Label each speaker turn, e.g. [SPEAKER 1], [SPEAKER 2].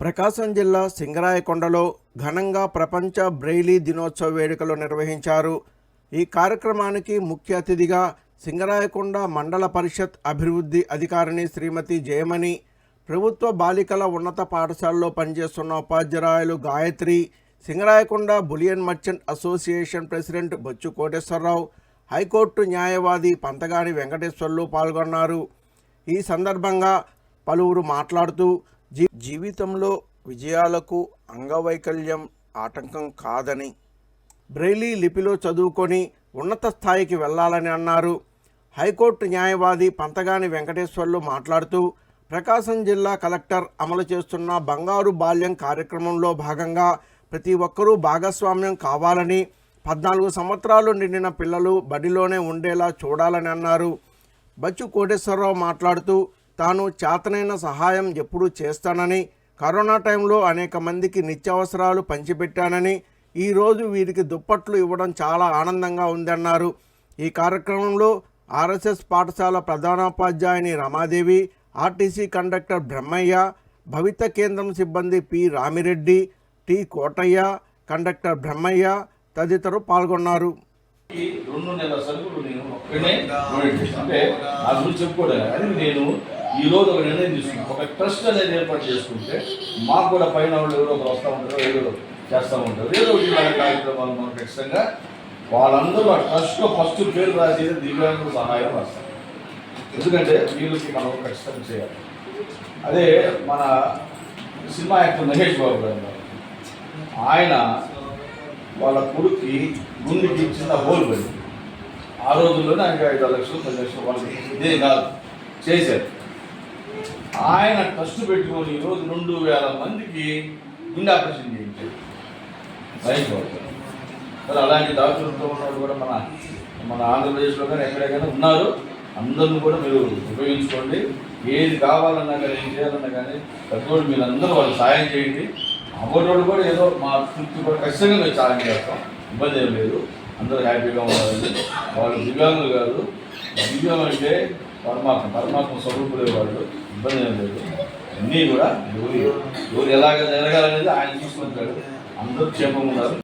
[SPEAKER 1] ప్రకాశం జిల్లా సింగరాయకొండలో ఘనంగా ప్రపంచ బ్రెయిలీ దినోత్సవ వేడుకలు నిర్వహించారు. ఈ కార్యక్రమానికి ముఖ్య అతిథిగా సింగరాయకొండ మండల పరిషత్ అభివృద్ధి అధికారిని శ్రీమతి జయమణి ప్రభుత్వ బాలికల ఉన్నత పాఠశాలలో పనిచేస్తున్న ఉపాధ్యాయులు Gayatri Singarayakonda bullion merchant association president Bochchu Koteswararao high court న్యాయవాది పంతగాని వెంకటేశ్వర్లు పాల్గొన్నారు. ఈ సందర్భంగా పలువురు మాట్లాడుతూ జీవితంలో విజయాలకు అంగవైకల్యం ఆటంకం కాదని బ్రెయిలీ లిపిలో చదువుకొని ఉన్నత స్థాయికి వెళ్ళాలని అన్నారు. హైకోర్టు న్యాయవాది పంతగాని వెంకటేశ్వర్లు మాట్లాడుతూ ప్రకాశం జిల్లా కలెక్టర్ అమలు చేస్తున్న బంగారు బాల్యం కార్యక్రమంలో భాగంగా ప్రతి ఒక్కరూ భాగస్వామ్యం కావాలని పద్నాలుగు సంవత్సరాలు నిండిన పిల్లలు బడిలోనే ఉండేలా చూడాలని అన్నారు. బచ్చు కోటేశ్వరరావు మాట్లాడుతూ తాను చేతనైన సహాయం ఎప్పుడూ చేస్తానని కరోనా టైంలో అనేక మందికి నిత్యావసరాలు పంచిపెట్టానని ఈరోజు వీరికి దుప్పట్లు ఇవ్వడం చాలా ఆనందంగా ఉందన్నారు. ఈ కార్యక్రమంలో ఆర్ఎస్ఎస్ పాఠశాల ప్రధానోపాధ్యాయుని రమాదేవి ఆర్టీసీ కండక్టర్ బ్రహ్మయ్య భవిత కేంద్రం సిబ్బంది P Ramireddy T Kotaiah conductor Brahmaiah తదితరులు పాల్గొన్నారు.
[SPEAKER 2] రెండు నెలల సరుకులు నేను అంటే నా అది నేను ఈ రోజు ఒక నిర్ణయం తీసుకున్నాం. ఒక ట్రస్ట్ అనేది ఏర్పాటు చేసుకుంటే మాకు కూడా పైన వాళ్ళు ఎవరో ఒకరు వస్తూ ఉంటారు ఏదో చేస్తూ ఉంటారు. ఏదో ఒకటి ఇలాంటి కార్యక్రమాలు మనం ఖచ్చితంగా వాళ్ళందరూ ఆ ట్రస్ట్లో ఫస్ట్ పేరు రాసేది దివ్యాంగుల సహాయం రాస్తారు. ఎందుకంటే వీళ్ళకి మనం ఖచ్చితంగా చేయాలి. అదే మన సినిమా యాక్టర్ మహేష్ బాబు గారు ఆయన వాళ్ళ కొడుక్కి గుండెకి చిన్న హోల్ పడింది ఆ రోజుల్లోనే ఆయనకి ఐదు లక్షలు పది లక్షలు వాళ్ళకి ఇదే కాదు. చేశారు. ఆయన ట్రస్ట్ పెట్టుకొని ఈరోజు రెండు వేల మందికి గుండె ఆపరేషన్ చేయించారు. మహేష్ మరి అలాంటి డాక్టర్లతో ఉన్నవాడు కూడా మన మన ఆంధ్రప్రదేశ్లో కానీ ఎక్కడైనా ఉన్నారు. అందరిని కూడా మీరు ఉపయోగించుకోండి. ఏది కావాలన్నా కానీ ఏం చేయాలన్నా కానీ ప్రతి మీరు అందరూ వాళ్ళు సాయం చేయండి. అమ్మటోళ్ళు కూడా ఏదో మా తృప్తి కూడా ఖచ్చితంగా మేము సాయం చేస్తాం. ఇబ్బంది ఏం లేదు. అందరూ హ్యాపీగా ఉండాలి వాళ్ళు దివ్యాంగులు కాదు. దివ్యం అంటే పరమాత్మ పరమాత్మ స్వరూపుడే వాళ్ళు ఇబ్బంది ఏం లేదు. అన్నీ కూడా ఎవరు ఎవరు ఎలాగ జరగాలనేది ఆయన చూసుకుంటాడు. అందరూ క్షేమంగా ఉన్నారు.